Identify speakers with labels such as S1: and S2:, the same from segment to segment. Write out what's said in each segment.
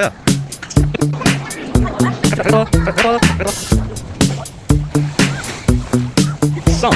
S1: 서. 썸.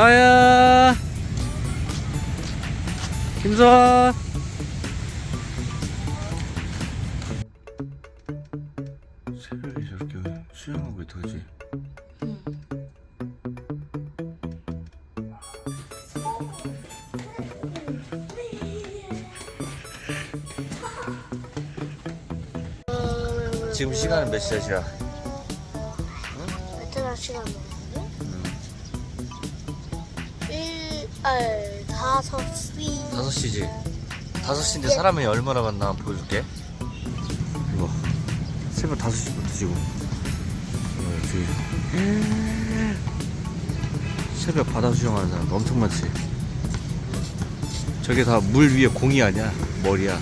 S1: 서아야. 김서아. 새벽에 저렇게 수영하고 있다지 지금 시간은 몇 시야?
S2: 베트 5시. 5시지? 다섯
S1: 시인데 네. 사람이 얼마나 많나 보여줄게. 이거. 새벽 다섯 시부터 지금. 어, 여기. 새벽 바다 수영하는 사람 엄청 많지? 저게 다 물 위에 공이 아니야. 머리야.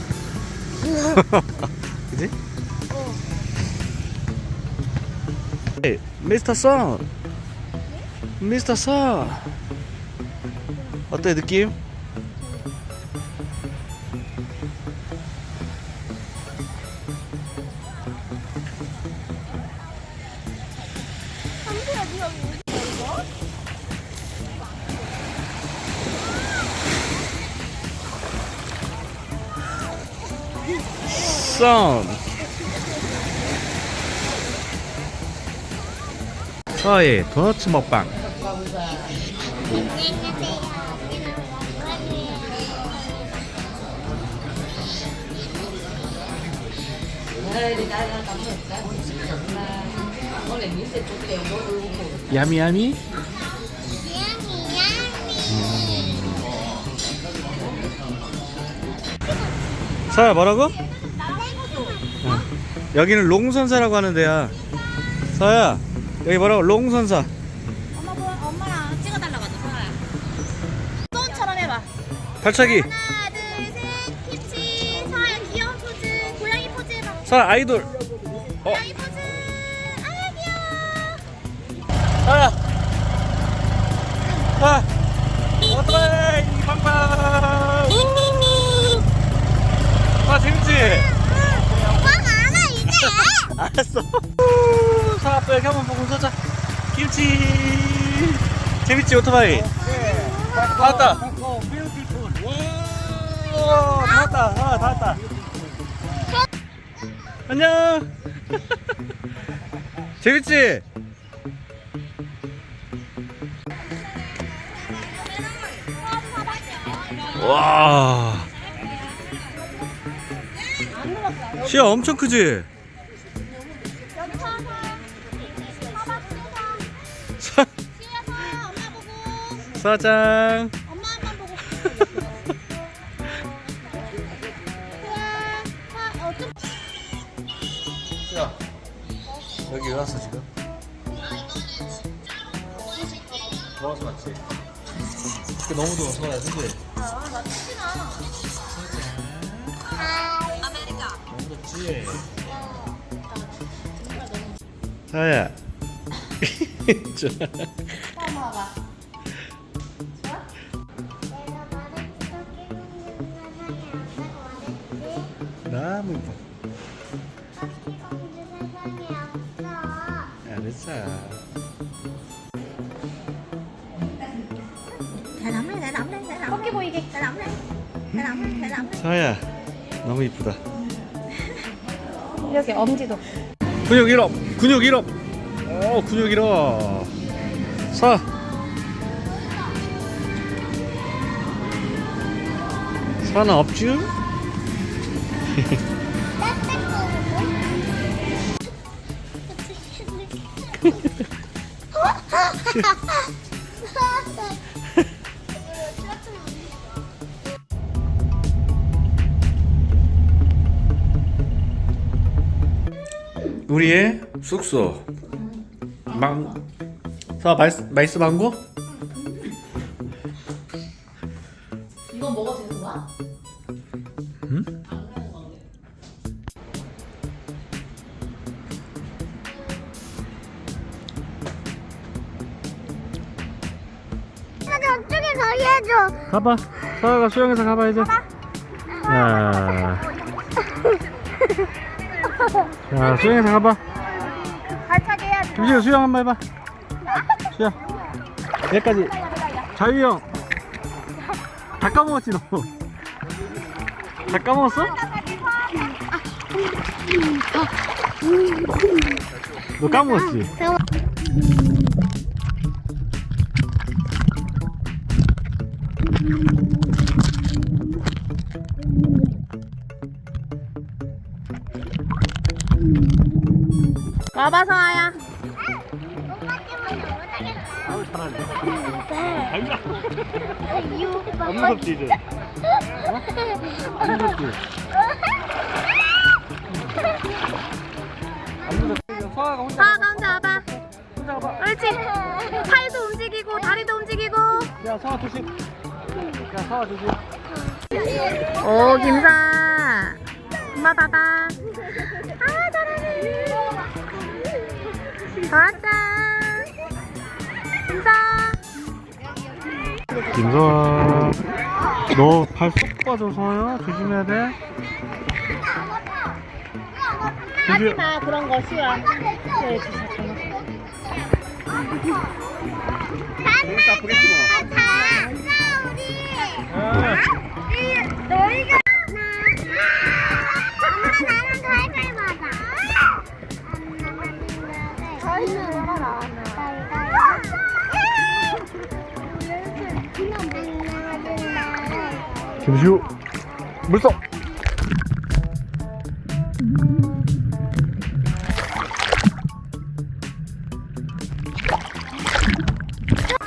S1: 그지?
S2: 어.
S1: Hey, Mr. Sun! Mr. Sun! 어때, 느낌? 서의 도너츠 먹방 야미 야미? 서야 뭐라고? 어. 여기는 롱선사라고 하는 데야 서야 여기 뭐라고? 롱선사.
S3: 엄마 보 엄마랑 찍어달라고 하자. 서아야 소은처럼 해봐.
S1: 발차기.
S3: 하나 둘 셋 김치. 서아야 귀여운 포즈. 고양이 포즈. 해봐
S1: 서야 아이돌 여기 한번 보고 서자. 김치. 재밌지 오토바이? 다. 왔다 우와 다 왔다. 아, 다 왔다. 안녕. 재밌지? 와. 시야 엄청 크지? 사장.
S3: 엄마만 보고. 우와, 와, 어쩜
S1: 야, 여기 왜 왔어 지금? 더워서 왔지. 그 너무 더워서 와야 그지?
S3: 아, 나.
S1: 너무 덥지. 사야. 좋아.
S3: 엄마 봐
S2: 없어
S1: 알았어.
S3: 잘 남래, 잘 남래, 잘 남래. 토끼 보이게. 잘 남래. 잘 남래, 잘 남래.
S1: 사야, 너무 이쁘다.
S3: 이렇게 엄지도.
S1: 근육 1업, 근육 1업. 오, 근육 1업. 사. 사나 없쥬? 우리의 숙소. 망. 사 맛있 맛있어 망고? 가봐. 사가 수영해서 가봐 이제. 야. 야 수영해서 가봐.
S2: 발차기 해야지
S1: 김지우 수영 한번 해봐. 수영. 여기까지. 자유 형. 다 까먹었지 너. 다 까먹었어? 너 까먹었지?
S3: 와봐, 서아야.
S1: 아우 잘하네.
S2: 이유
S1: 안 무섭지 이제? 안 무섭지? 안 무섭지? 서아가 혼자
S3: 서아가 혼자 와봐.
S1: 혼자 가봐.
S3: 옳지. 팔도 움직이고, 다리도 움직이고.
S1: 야 서아 조심. 야 서아 조심.
S3: 오, 김사. 엄마 봐봐. 아, 잘하네. 잘했다. 김사.
S1: 김서아 너발 쏙 빠져 서아야 조심해야 돼.
S3: 하지 마, 그런 거 싫어. 네, 진짜
S1: 물속.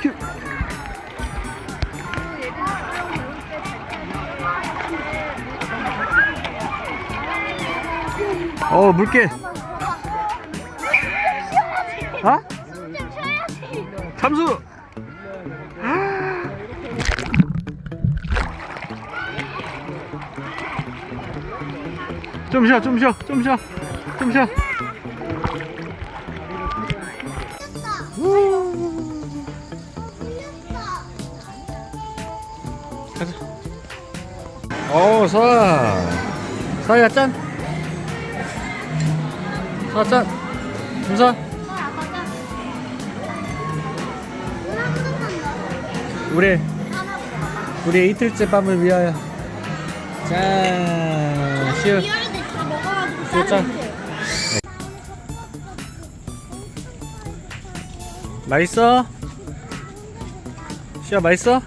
S1: 큐. 어 물개. 좀 쉬어, 좀 쉬어, 좀 쉬어, 좀 쉬어. 가자. 어, 서아. 서아야 짠. 서아 짠. 김서. 우리 우리 이틀째 밤을 위하여. 짠.
S3: 먹어
S1: 짠. 네. 맛있어? 시아 맛있어?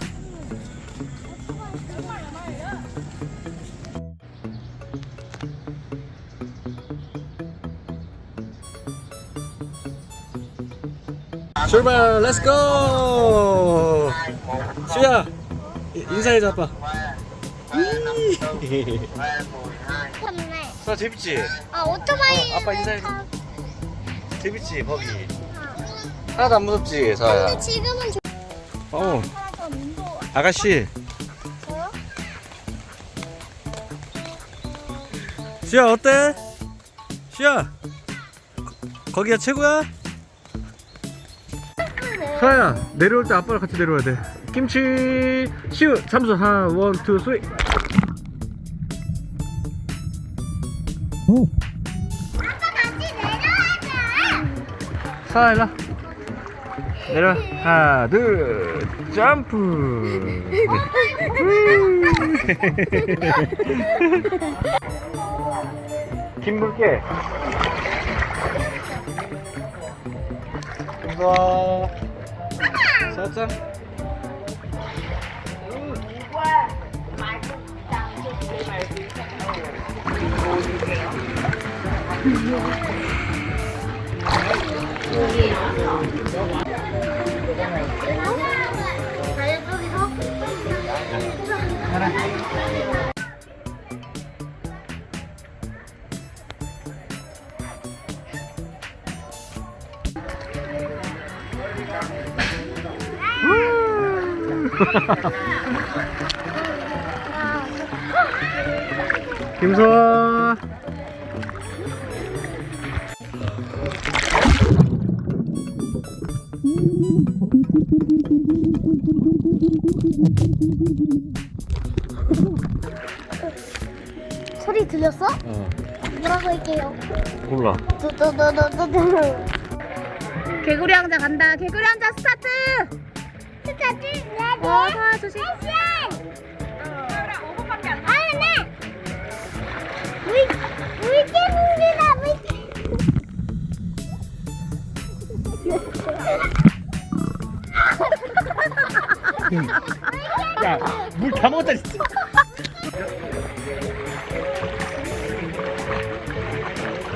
S1: 출발 렛츠고 수야 인사해줘 아빠 이.
S2: 좋네.
S1: 수아 재밌지?
S2: 아 오토바이.
S1: 어, 아빠 인사해. 재밌지 거기 하나도 안 무섭지 서아야
S2: 근데 지금은
S1: 좀어
S2: 무서워.
S1: 아가씨
S2: 저요?
S1: 수야 어때? 거- 거기가 최고야? 서아야 내려올 때 아빠랑 같이 내려와야 돼 김치 슈 잠수 하나 원투 쓰리 서아 일로 와. 내려와 하나 둘 점프. 김물개 이거 짜잔 김소아
S2: 소리 들렸어?
S1: 어
S2: 뭐라고 할게요?
S1: 몰라
S2: 두두두두두두.
S3: 개구리 왕자 간다. 개구리 왕자 스타트.
S2: 스타트 레디.
S3: 어, 서아 조심.
S2: 액션. 아, 네. 물 물개입니다. 물개.
S1: 야물 다 먹었다 진짜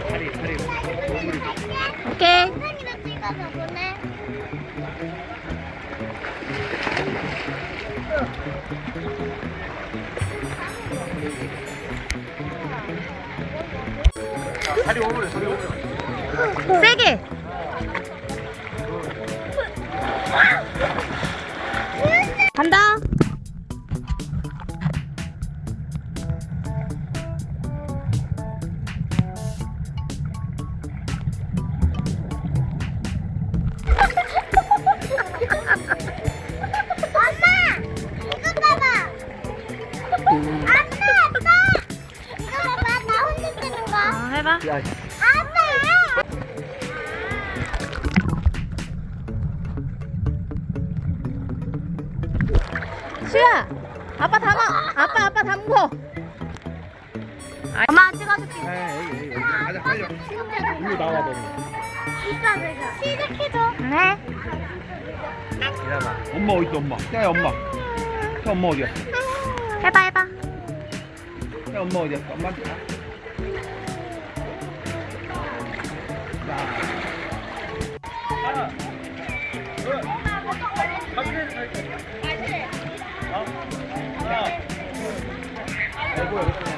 S1: 다리 다리
S3: 오케이.
S2: 사진이랑 찍어서 보내.
S1: 다리 오므려 다리 오므려
S3: 세게.
S2: 엄마
S4: 어디야
S3: 해봐 해봐.
S4: 야 엄마 어디야 엄마한테 가
S1: 김시현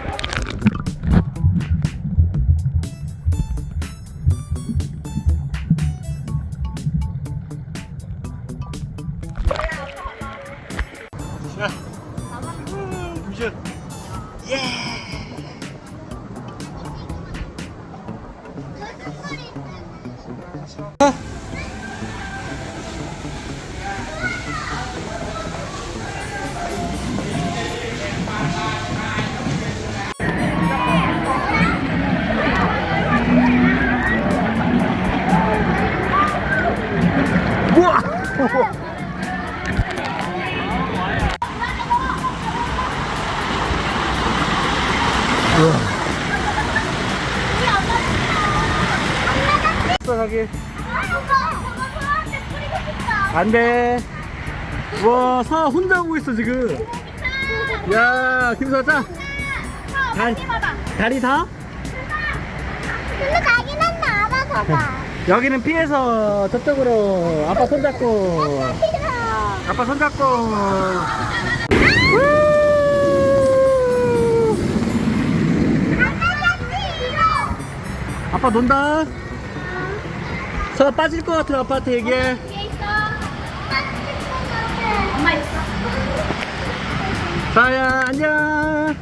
S1: 안 돼. 와 사 혼자 오고 있어 지금. 야 김수아 짜. 다리 다리 다?
S2: 근데 자기는 알아서 봐.
S1: 여기는 피해서 저쪽으로 아빠 손잡고. 아빠 손잡고. 아빠 논다. 저 빠질 것 같은 아빠한테 얘기해 자야 안녕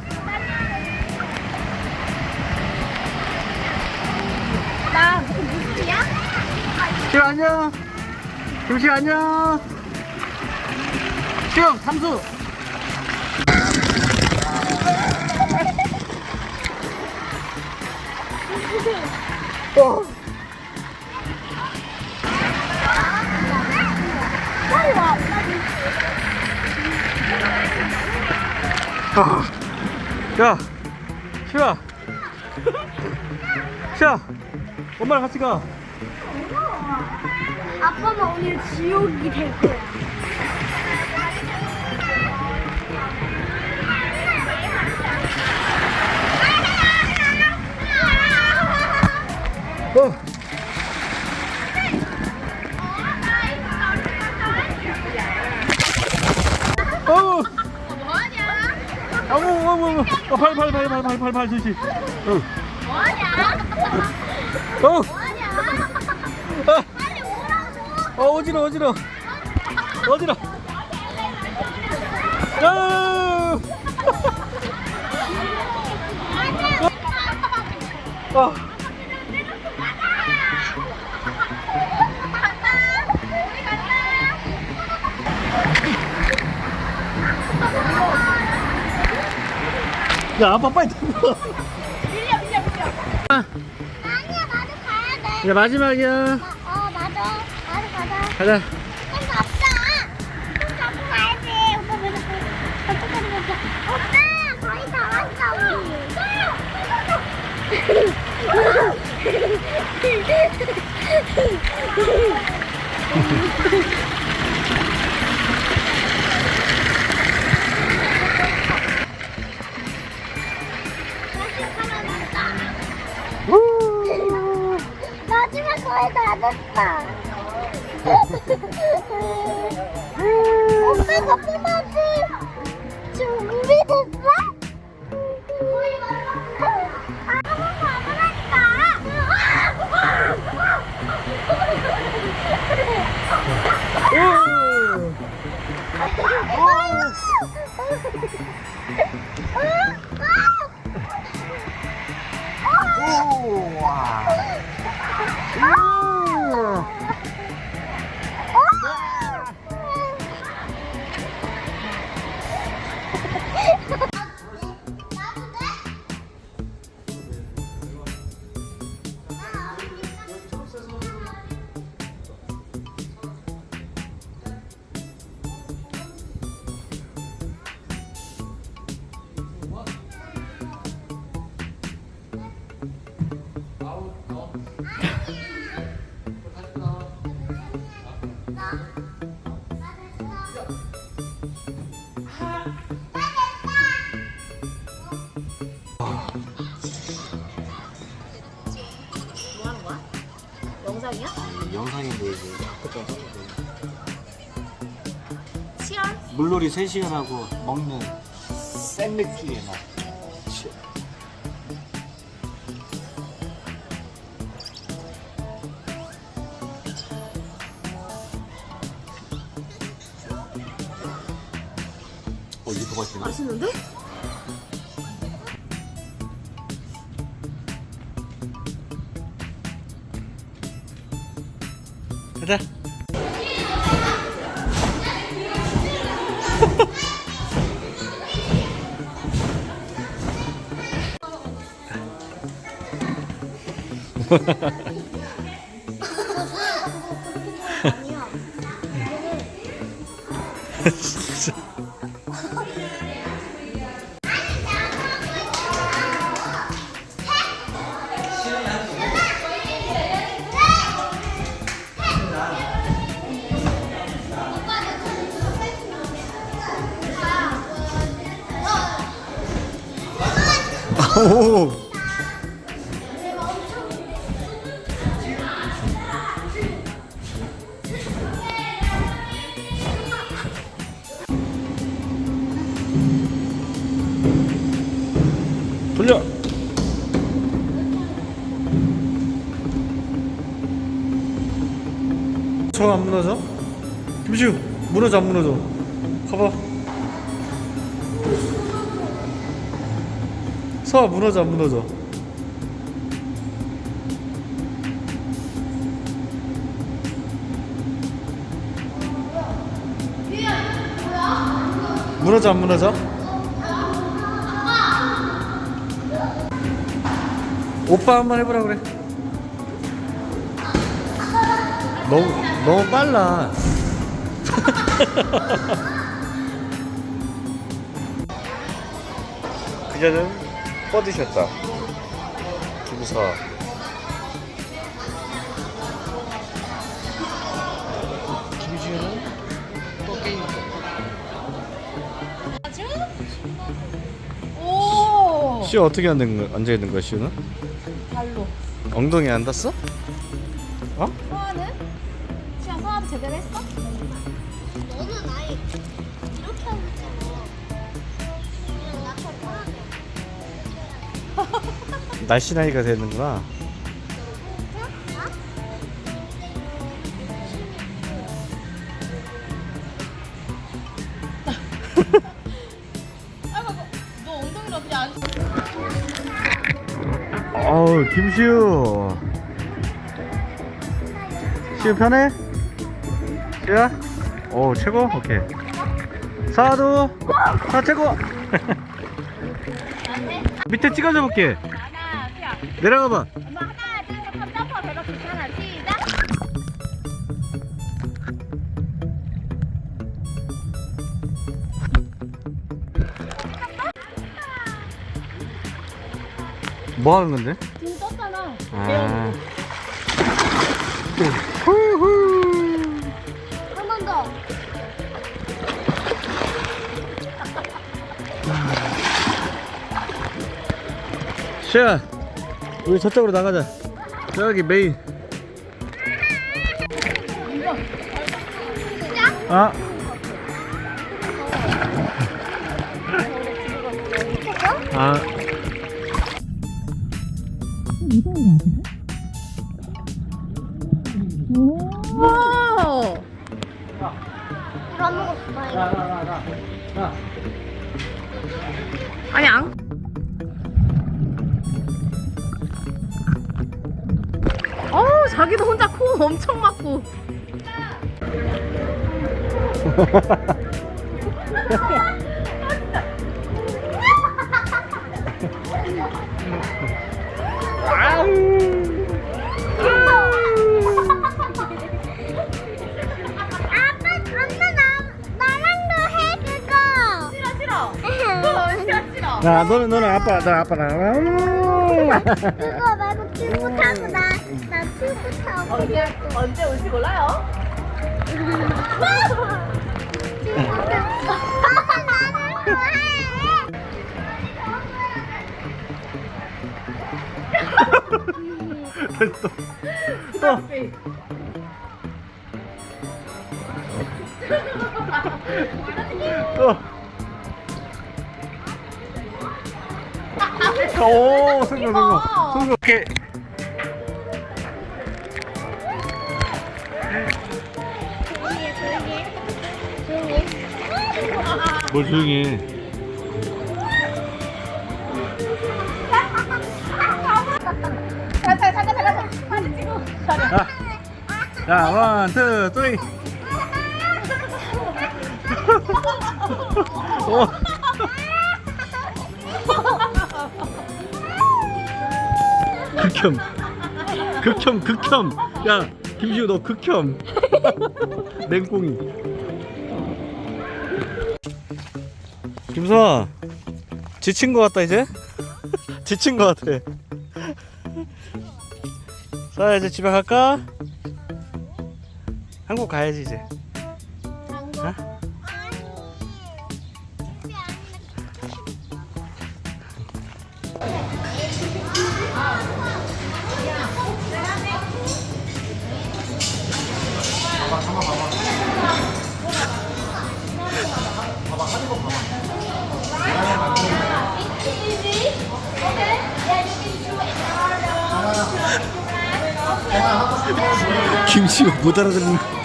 S2: 나 무슨 소리야?
S1: 지금 안녕 김씨 안녕 지금 삼수 어.
S2: 빨리 와.
S1: 야, 시아, 시아, 엄마랑 같이 가.
S2: 아빠는 오늘 지옥이 될 거야.
S1: 어, 발, 발, 발, 발, 발, 발, 발, 조심. 어,
S3: 뭐하냐?
S1: 어,
S3: 뭐하냐?
S1: 아,
S3: 빨리 오라고.
S1: 어, 어지러, 어지러, 어지러. 야! 아, 야, 아빠 빨리 타봐. 아,
S2: 아니야, 나도 가야 돼.
S1: 이제 마지막이야.
S2: 어, 맞아. 나도 가자.
S1: 가자.
S2: 손 잡자. 손 잡고 가야지. 오빠 왜 자꾸 어떡하는 거지? 오빠, 거의 다 왔어, 우리. 마지 됐다. 오빠가 뽑아
S3: 뭐 하는 거야? 영상이야?
S1: 영상인데 이제
S3: 치열?
S1: 물놀이 3시간 하고 먹는 생맥주의 맛.
S3: 맛있는데?
S1: 가자. 돌려. 저안 무너져? 김시우 무너져 안 무너져? 서아 무너져 안 무너져. 무너져 안 무너져? 오빠 한 번 해보라 그래. 너무 너무 빨라. 그녀는 뻗으셨다 김서 김시우는 또 게임
S3: 아주? 오
S1: 시우 어떻게 앉는 거, 앉아 있는 거야 시우는?
S3: 발로
S1: 엉덩이 안 닿았어? 어? 되는구나
S3: 엉덩이로 그냥 안
S1: 어우 김시우 시우 편해? 시우야? 오 최고? 오케이 사도 사 최고 밑에 찍어줘 볼게 내려가봐 뭐 하는 건데?
S3: 지금 떴잖아
S2: 아한번 더.
S1: 시 우리 저쪽으로 나가자. 저기 메인. 아. 아.
S2: 아빠, 엄마 나 나랑도 해 그거.
S3: 싫어 싫어 어, 싫어 싫어
S1: 야 너는 너는 아빠 나 아빠랑
S2: 그거 말고 튜브 타고 나나 튜브 타고.
S3: 언제 언제 올지 몰라요
S2: 해.
S1: 또 또. 오, 성공, 성공. 성공. 오케이. 뭘 조용히 해. 자, 자, 원, 투, 쓰리. 오. 극혐. 극혐, 극혐. 야, 김시우 너 극혐. 냉꽁이. 김서아, 지친 거 같다 이제? 지친 거 같아. 자 이제 집에 갈까? 한국 가야지 이제. 김치가 못 알아듣는 거.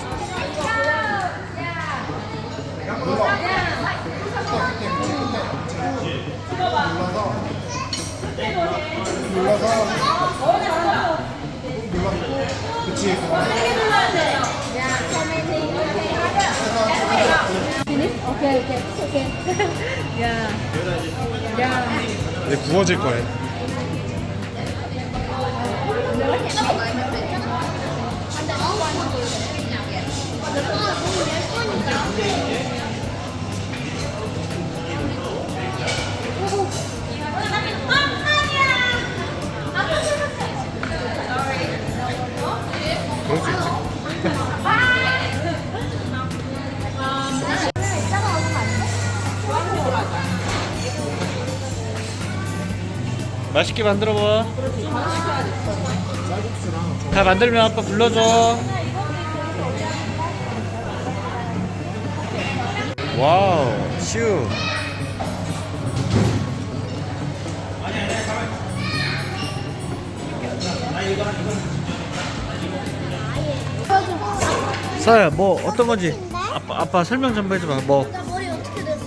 S4: 이제 구워질 거예요.
S1: 맛있게 만들어 봐. 다 만들면 아빠 불러줘. 와우, 슈. 서야 뭐 어떤 건지 아빠 아빠 설명 좀 해줘봐. 뭐
S2: 나 머리 어떻게 됐어?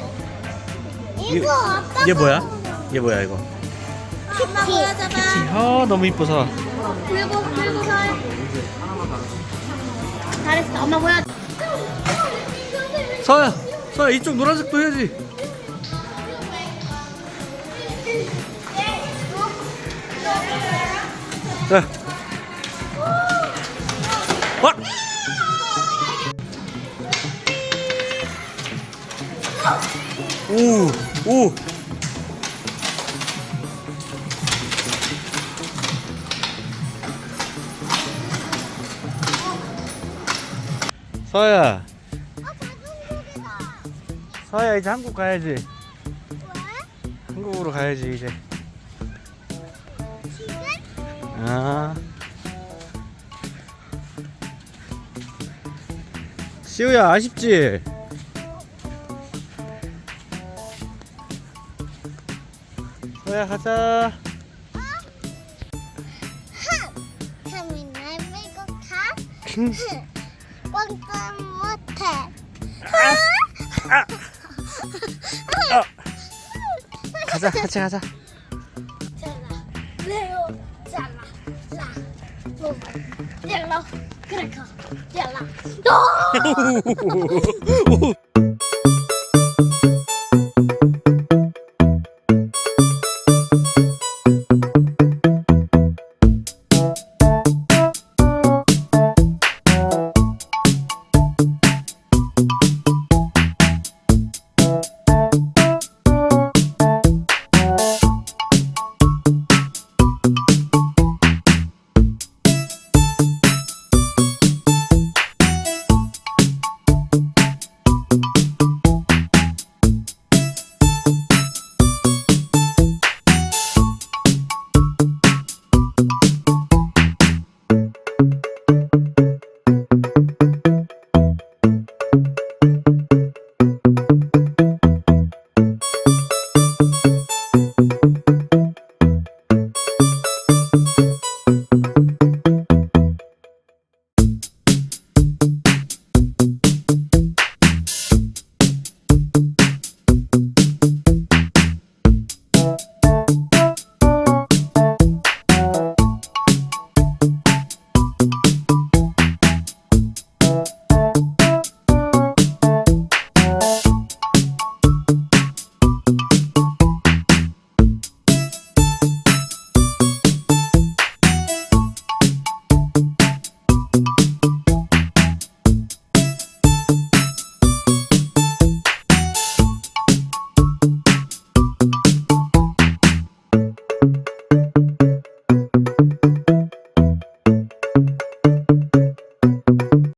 S1: 이게-
S2: 이거 아빠
S1: 이게 뭐야? 이게 뭐야 이거?
S2: 키티
S1: 키티. 아 너무 이뻐서.
S2: 그리고 그리고 살 잘했어 엄마 보여
S1: 서야, 서야 이쪽 노란색도 해야지. 자. 와! 오, 오. 서야, 서야 이제 한국 가야지. 한국으로 가야지 이제. 아. 시우야 아쉽지? 서야 가자.
S2: 형이 날 밀고 가뻥
S1: 가자 같이 가자.
S2: 라 뭐, 그래 가너
S1: 오.